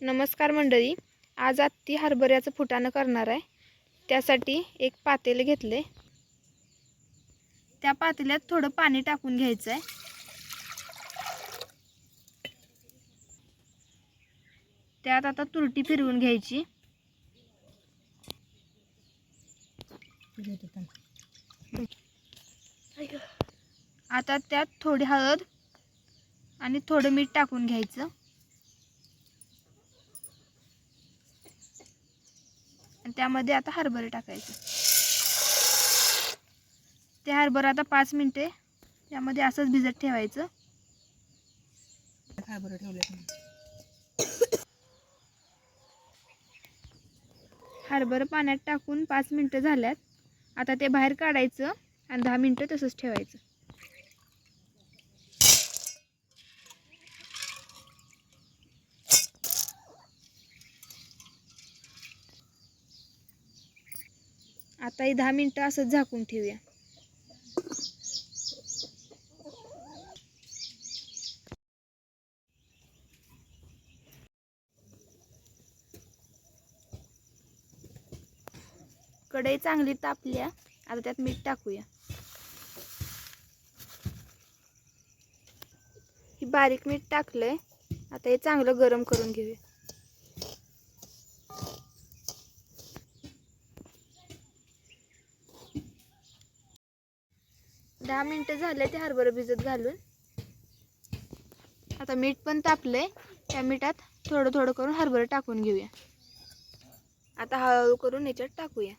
नमस्कार मंडळी. आज आत्ती हरभऱ्याचं फुटाणं करणार आहे. त्यासाठी एक पातेलं घेतले. त्या पातेल्यात थोडं पाणी टाकून घ्यायचं आहे त्यात आता तुरटी फिरवून घ्यायची. आता त्यात थोडी हळद आणि थोडं मीठ टाकून घ्यायचं. आणि त्यामध्ये आता हरभरे टाकायचे. ते हरभरा आता पाच मिनटे त्यामध्ये असंच भिजत ठेवायचं. हरभरे ठेवले हरभरं पाण्यात टाकून पाच मिनटं झाल्यात. आता ते बाहेर काढायचं आणि दहा मिनटं तसंच ठेवायचं. आता हे दहा मिनटं असंच झाकून ठेवूया. कढई चांगली तापल्या आता त्यात मीठ टाकूया. ही बारीक मीठ टाकलंय आता हे चांगलं गरम करून घेऊया. दहा मिनटं झाले ते हरभरं भिजत घालून. आता मीठ पण तापलंय. त्या मिठात थोडं थोडं करून हरभरं टाकून घेऊया. आता हळूहळू करून याच्यात टाकूया.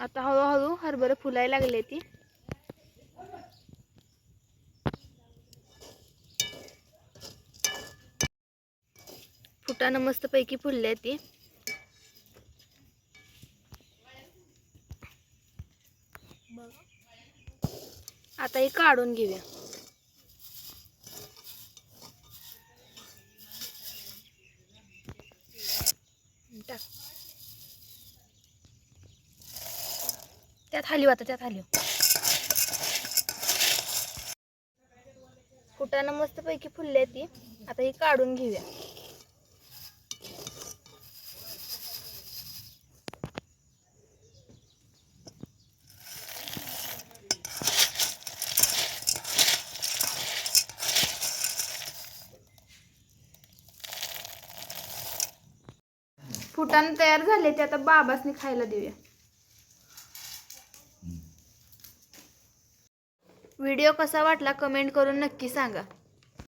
आता हळूहळू हरभरं फुलायला लागले ती. फुटानं मस्तपैकी फुलले ती. आता हे काढून घेऊया. टाक. त्यात हलव आता त्यात हलव फुटानं मस्तपैकी फुलले ती. आता ही काढून घेऊया. फुटाणे तयार झाले ते आता बाबासनी खायला देऊया. व्हिडिओ कसा वाटला कमेंट करून नक्की सांगा.